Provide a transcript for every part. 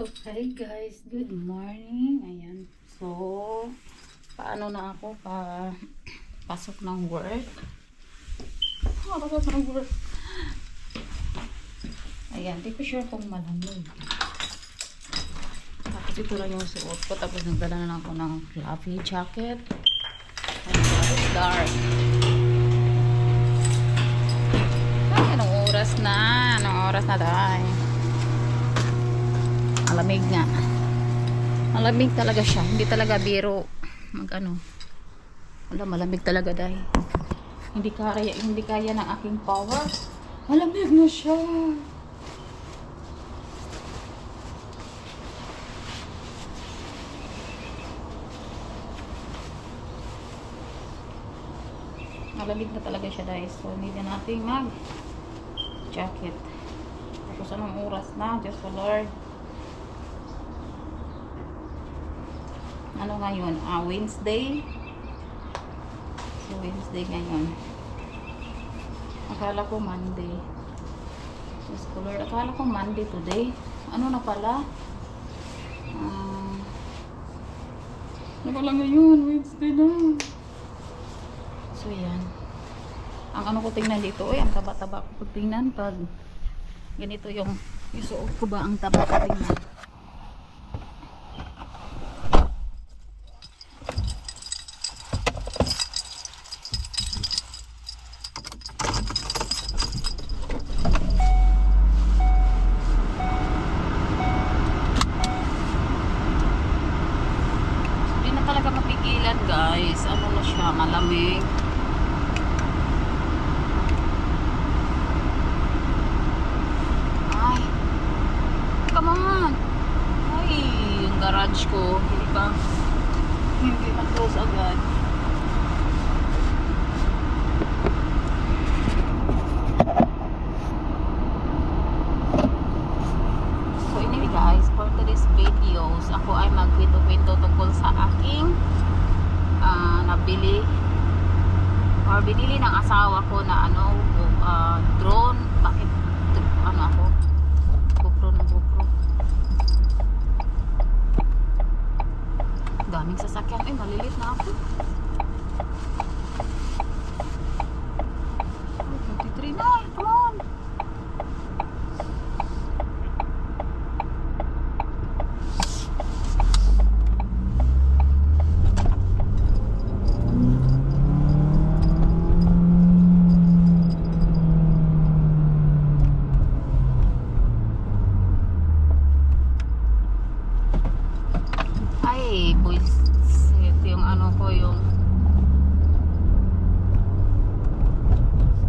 So, hi guys. Good morning. Ayan. So, paano na ako pa pasok ng work? Ah, pasok ng work. Ayan, di ko sure kung malamig. Tapos ito lang yung suot ko. Tapos nagdala na ako ng fluffy jacket. And it's dark. Ay, anong oras na? Anong oras na dahil? Malamig nga. Malamig talaga siya. Hindi talaga biro. Mag ano. Wala, malamig talaga dahil. Hindi kaya, hindi kaya ng aking power. Malamig na siya. Malamig na talaga siya dahil. So, hindi na natin mag jacket. Tapos anong oras na? Diyos ko Lord. Ano ngayon? Ah, Wednesday. So, Wednesday ngayon. Akala ko Monday. Ko Lord. Akala ko Monday today. Ano na pala? Ah, ano pala ngayon? Wednesday na. So, yan. Ang ano ko tingnan dito, oy, ang taba-taba ko tingnan pag ganito yung isuot ko ba ang taba ko tingnan. Hindi na talaga mapigilan guys. Ano na siya, malamig. Ay. Come on. Ay, yung garage ko. Hindi pa. Hindi pa close agad. So anyway guys, for today's videos, ako ay magkwento-kwento tungkol sa aking ah, nabili or binili ng asawa ko na ano, ah, drone. Bakit ano ako? GoPro ng GoPro. Daming sasakyan. Ay, malilit na ako. Ay, 23 na. Come on. Ay, boys. Ito yung ano ko, yung...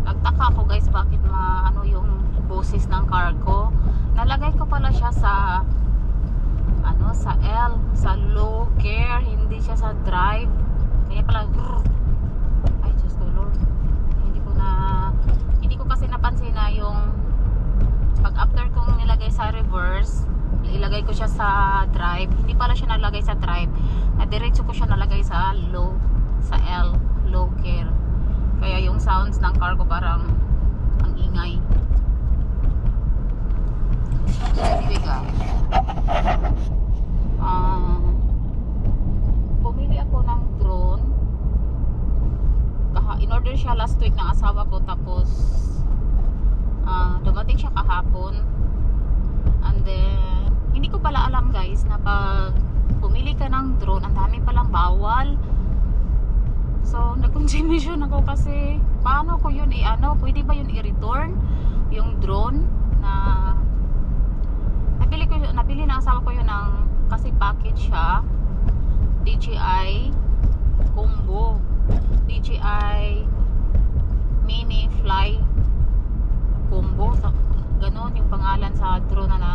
Nagtaka ako guys, bakit ma, ano yung boses ng car ko. Nalagay ko pala siya sa ano, sa L, sa low care, hindi siya sa drive. Kaya pala, grrr. ay, Diyos ko Lord. Hindi ko na, hindi ko kasi napansin na yung pag after kong nilagay sa reverse, ilagay ko siya sa drive. Hindi nalagay sa drive. Na diretso ko siya nalagay sa low, sa L, low care. Kaya yung sounds ng car ko parang ang ingay. Anyway guys. Bumili ako ng drone. Kaha, in order siya last week ng asawa ko tapos ah, dumating siya kahapon. And then, hindi ko pala alam guys na pag bumili ka ng drone, ang dami palang bawal. So, nag-consumption ako kasi paano ko yun i-ano, pwede ba yun i-return yung drone na nabili ko nabili ng asawa ko yun ng kasi package siya DJI combo. DJI mini fly combo. Sa ganon yung pangalan sa drone na, na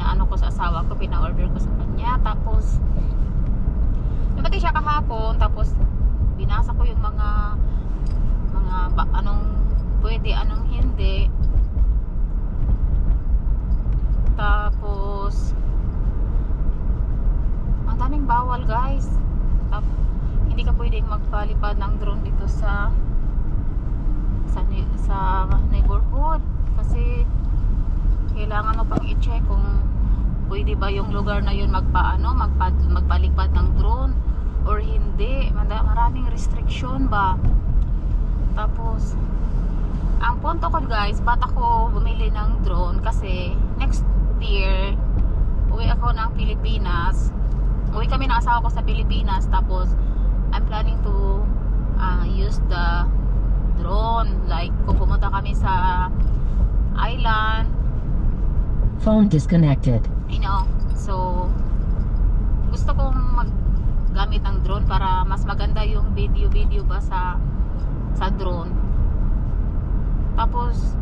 pinaano ko sa asawa ko pina-order ko sa kanya. Tapos dumating siya kahapon tapos binasa ko yung mga mga ba, anong pwede anong hindi. Tapos ang daming bawal guys. Tap, hindi ka pwedeng magpalipad ng drone dito sa sa, sa neighborhood. Kasi kailangan mo pang i-check kung pwede ba yung lugar na yun magpaano, magpa, magpalipad ng drone or hindi. Maraming restriction ba. Tapos, ang punto ko guys, ba't ako bumili ng drone? Kasi next year, uwi ako ng Pilipinas. Uwi kami ng asawa ko sa Pilipinas. Tapos, I'm planning to uh, use the drone. Like, kung pumunta kami sa island, Phone disconnected. you know, so, gusto kong maggamit ng drone para mas maganda yung video-video ba sa sa drone. Tapos,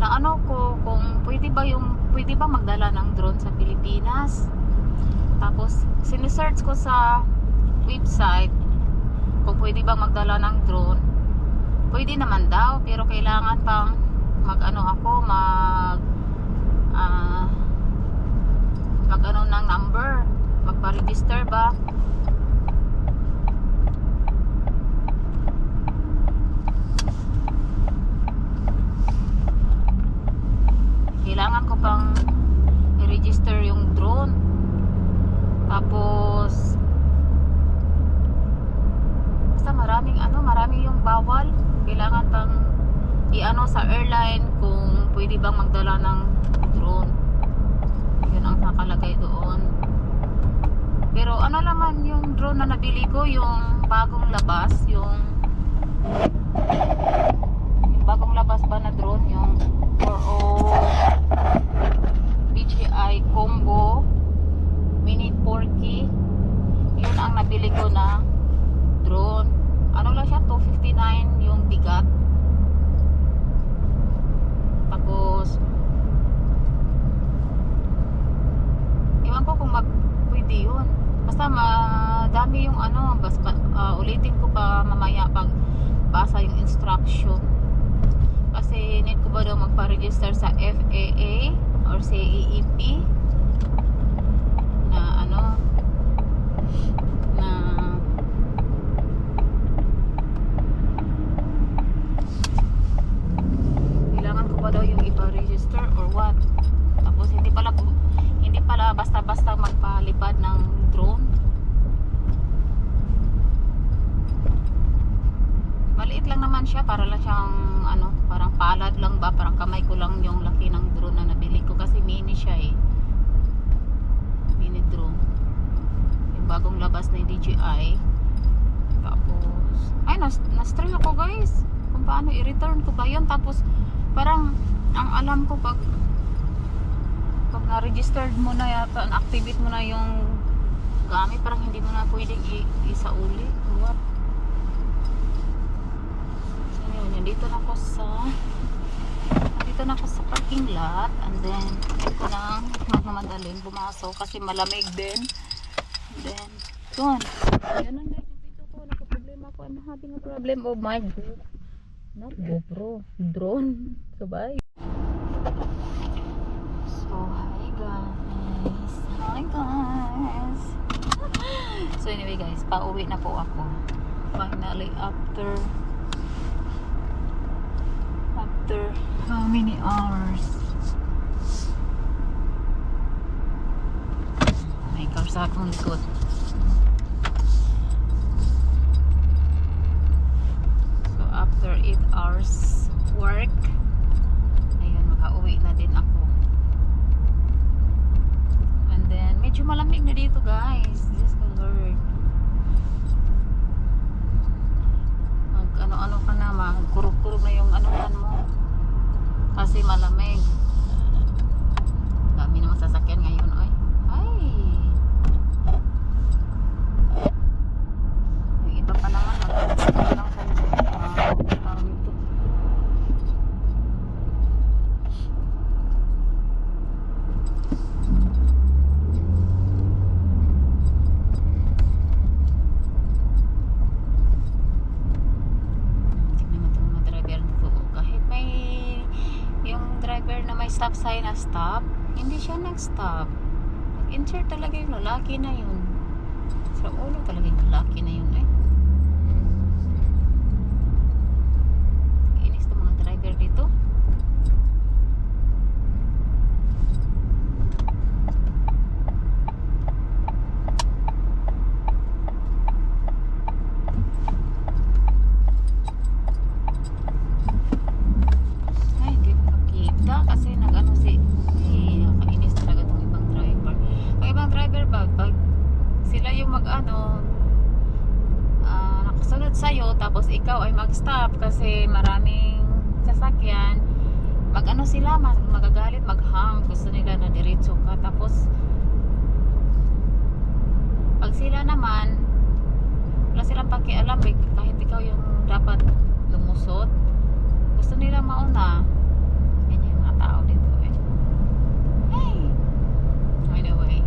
na ano ko kung pwede ba yung pwede ba magdala ng drone sa Pilipinas. Tapos, sinesearch ko sa website kung pwede bang magdala ng drone. Pwede naman daw, pero kailangan pang mag ano ako, mag ah mag ano ng number, magpa-register ba? Kailangan ko pang i-register yung drone. Tapos basta maraming ano, maraming yung bawal. Kailangan pang i-ano sa airline kung pwede bang magdala ng drone. Yun ang nakalagay doon. Pero ano na nabili ko, yung bagong labas, yung bagong labas ba na drone, yung 4O DJI Combo Mini 4K. Yun ang nabili ko na drone. Ano lang siya, 259 yung bigat. Tapos, Ewan ko kung mag pwede yun. Basta madami yung ano, basta ah, ulitin ko pa mamaya pag basa yung instruction. Kasi need ko ba daw magpa-register sa FAA or sa AEP na ano na kailangan ko ba daw yung ipa-register or what? Tapos hindi pala bu- hindi pala basta-basta magpalipad ng drone. Maliit lang naman siya para lang siyang ano, parang palad lang ba, parang kamay ko lang yung laki ng drone na nabili ko kasi mini siya eh. Mini drone. Yung bagong labas na DJI. Tapos, ay, nas, na-stream ako guys. Kung paano i-return ko ba yun. Tapos, parang, ang alam ko pag pag na-registered mo na yata, na-activate mo na yung gamit, parang hindi mo na pwedeng i- isauli. What? So yun, nandito na ako sa nandito na ako sa parking lot and then ito na magmamadalin pumasok kasi malamig din then yun yun ang guys dito ko nagka-problema ko I'm having a problem of my Go not GoPro drone sabay So, hi guys. Hi guys. so, anyway guys, pauwi na po ako. Finally, after after how many hours? May car sa akong likod. So, after 8 hours work, ayun, makauwi na din ako. And then, medyo malamig na dito guys. Diyos ko Lord. Mag ano-ano ka na, magkurog-kurog na yung anuhan mo. Kasi malamig. Dami na masasakyan ngayon, oy. Ay! Yung iba pa naman, mag lang sa uh, tawag ito. Tingnan mo itong mga driver dito. Kahit may yung driver na may stop na stop, hindi siya nag-stop. Nag-insert talaga yung lalaki na yun. Sa ulo talaga yung lalaki na yun eh. Inis to mga driver dito. sila yung mag-ano, ah, nakasunod sa'yo, tapos ikaw ay mag-stop kasi maraming sasakyan, mag-ano sila, mag magagalit, mag-hang, gusto nila na diretso ka. Tapos, pag sila naman, wala silang pakialam, eh, kahit ikaw yung dapat lumusot, gusto nila mauna. Ganyan yung mga tao dito eh. Hey! Anyway,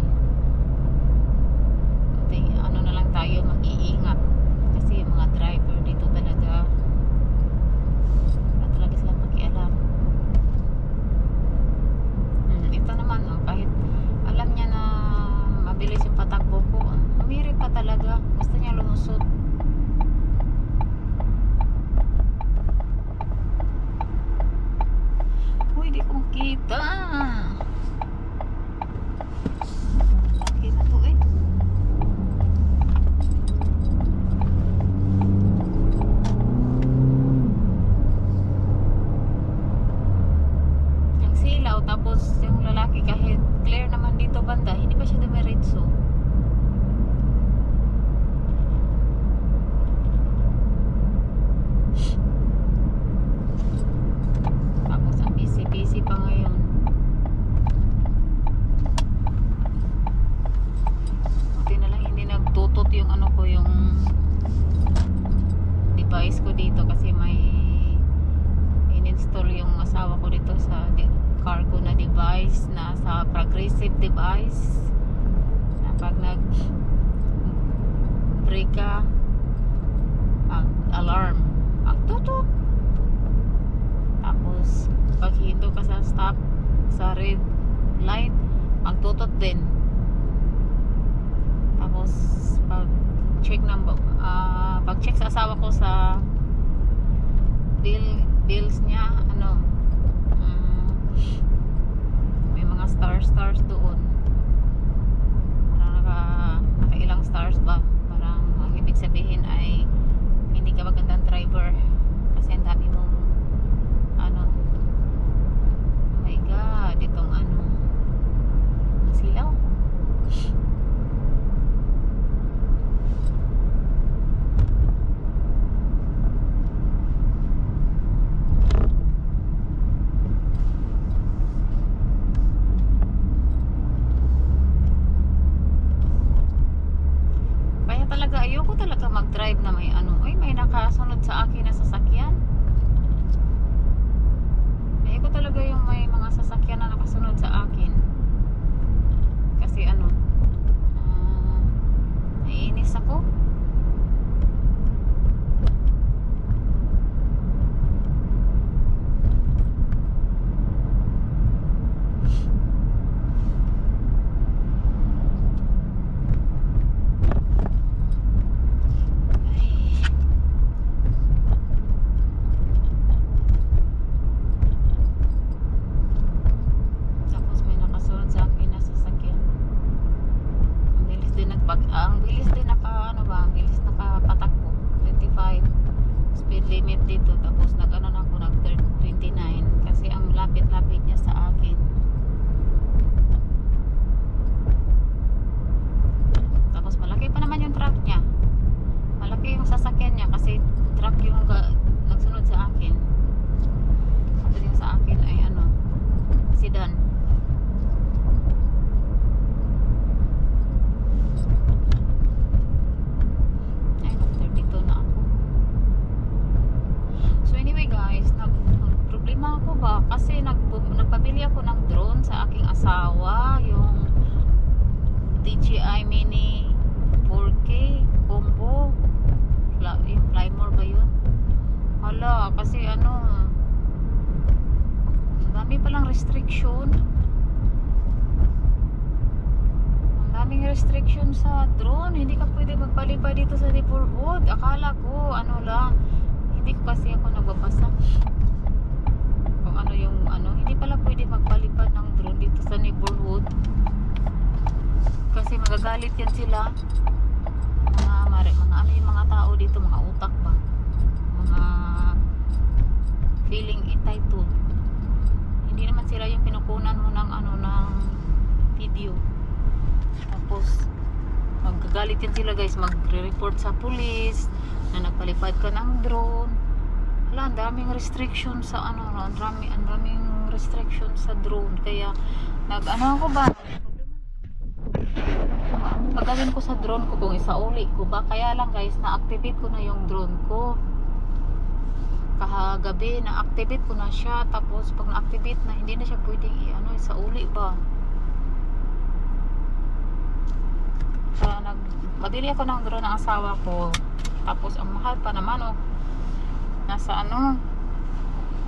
kunti, ano na lang tayo mag-iingat. Kasi yung mga driver dito talaga, wala talaga silang pakialam. Hmm, ito naman, oh, kahit alam niya na mabilis yung patakbo ko, umirit pa talaga. Gusto niya lumusot. Uy, di ko makita. Laki na to eh. Yung silaw, tapos yung lalaki kahit clear naman dito banda, hindi pa siya dumiretso. Tapos ang busy-busy pa ngayon. Buti na lang hindi nagtutot yung ano ko, yung device ko dito kasi may in-install yung asawa ko dito sa di- car ko na device na sa progressive device. Pag nag brake ka ang alarm ang tutut tapos pag hinto ka sa stop sa red light ang tutot din. Tapos pag check ng ah, pag check sa asawa ko sa bill bills niya ano mm, may mga stars stars doon. Parang naka nakailang stars ba? Parang ang ibig sabihin ay hindi ka magandang driver. Kasi ang dami mong ano oh my god itong ano ang silaw Kaya talaga ayoko talaga mag-drive na may ano, ay may nakasunod sa akin na sasakyan. Ayoko talaga yung may mga sasakyan na nakasunod sa akin. Kasi ano, ah, naiinis ako. Ay. Tapos may nakasunod sa akin na sasakyan. Ang bilis din nagpag ah, ang bilis din naka ano ba, ang bilis nakapatakbo. 25 speed limit dito tapos nag-ano na ako nag 29 kasi ang lapit-lapit niya sa akin. Tapos malaki pa naman yung truck niya. Malaki yung sasakyan niya kasi truck yung ga- nagsunod sa akin. Tapos yung sa akin ay ano, sedan. Ay, nag-32 na ako. So anyway guys, nag problema ako ba kasi nag nagpabili ako ng drone sa aking asawa, yung DJI Mini 4K combo. Fla, yung Flymore ba yun? Hala, kasi ano, dami palang restriction. Ang daming restriction sa drone. Hindi ka pwede magpalipad dito sa neighborhood. Akala ko, ano lang, hindi ko kasi ako nagbabasa kung ano yung ano. Hindi pala pwede magpalipad ng drone dito sa neighborhood. Kasi magagalit yan sila. Mga, mare, mga ano yung mga tao dito, mga utak ba? Mga feeling entitled. Hindi naman sila yung pinukunan mo ng ano ng video. Tapos Magagalit yan sila guys, magre-report sa police na nagpalipad ka ng drone. Wala, ang daming restriction sa ano, no? ang daming, ang daming restriction sa drone. Kaya, nag, ano ako ba? Pagawin ko sa drone ko kung isauli ko ba, kaya lang guys, na-activate ko na yung drone ko. Kahagabi, na-activate ko na siya. Tapos, pag na-activate na, hindi na siya pwedeng i-ano, isauli ba. Kaya nag, mabili ako ng drone ng asawa ko. Tapos, ang mahal pa naman, oh. Nasa ano,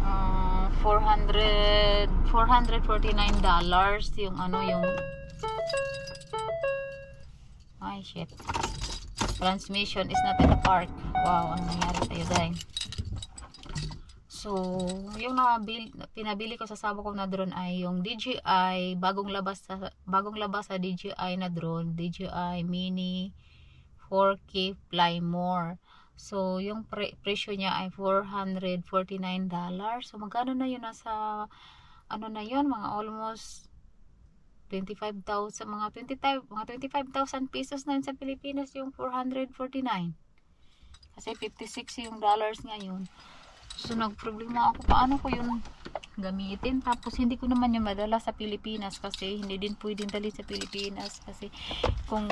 ah, 400, 449 dollars yung ano, yung ay, shit. Transmission is not in the park. Wow, ano nangyari sa'yo, guys? So, yung nabil, pinabili ko sa sabo ko na drone ay yung DJI bagong labas sa bagong labas sa DJI na drone, DJI Mini 4K Fly More. So, yung pre- presyo niya ay 449 dollars. So, magkano na yun nasa ano na yun, mga almost 25,000, mga 25, mga 25,000 pesos na yun sa Pilipinas yung 449. Kasi 56 yung dollars ngayon. So, nagproblema ako. Paano ko yun gamitin. Tapos, hindi ko naman yung madala sa Pilipinas kasi hindi din pwedeng dalhin sa Pilipinas kasi kung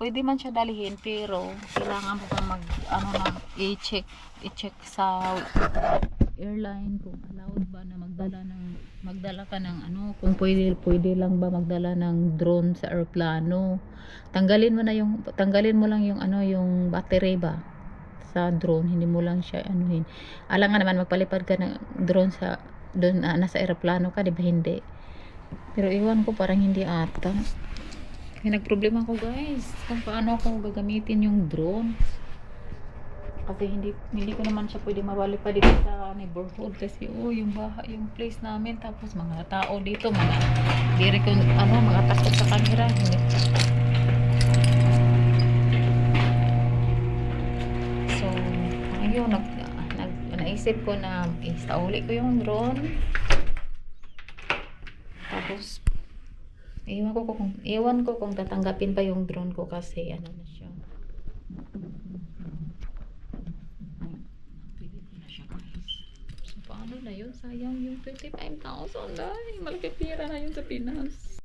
pwede man siya dalihin pero kailangan mo pang mag ano na i-check i-check sa airline kung allowed ba na magdala ng magdala ka ng ano kung pwede pwede lang ba magdala ng drone sa eroplano tanggalin mo na yung tanggalin mo lang yung ano yung battery ba sa drone hindi mo lang siya anuhin. Alam nga naman magpalipad ka ng drone sa doon ah, nasa eroplano ka di ba? Hindi. Pero iwan ko parang hindi ata. Kaya nagproblema ko guys. Kung paano ako gagamitin yung drone. Kasi hindi hindi ko naman siya pwede mawali pa dito sa neighborhood. Kasi oh yung bahay yung place namin. Tapos mga tao dito mga diri ko ano mga takot sa camera hindi so ayun nag, nag naisip ko na isauli ko yung drone tapos iwan ko kung iwan ko kung tatanggapin pa yung drone ko kasi ano na siya paano na yun? Sayang yung 25,000 dahil malaki pira na yun sa Pinas.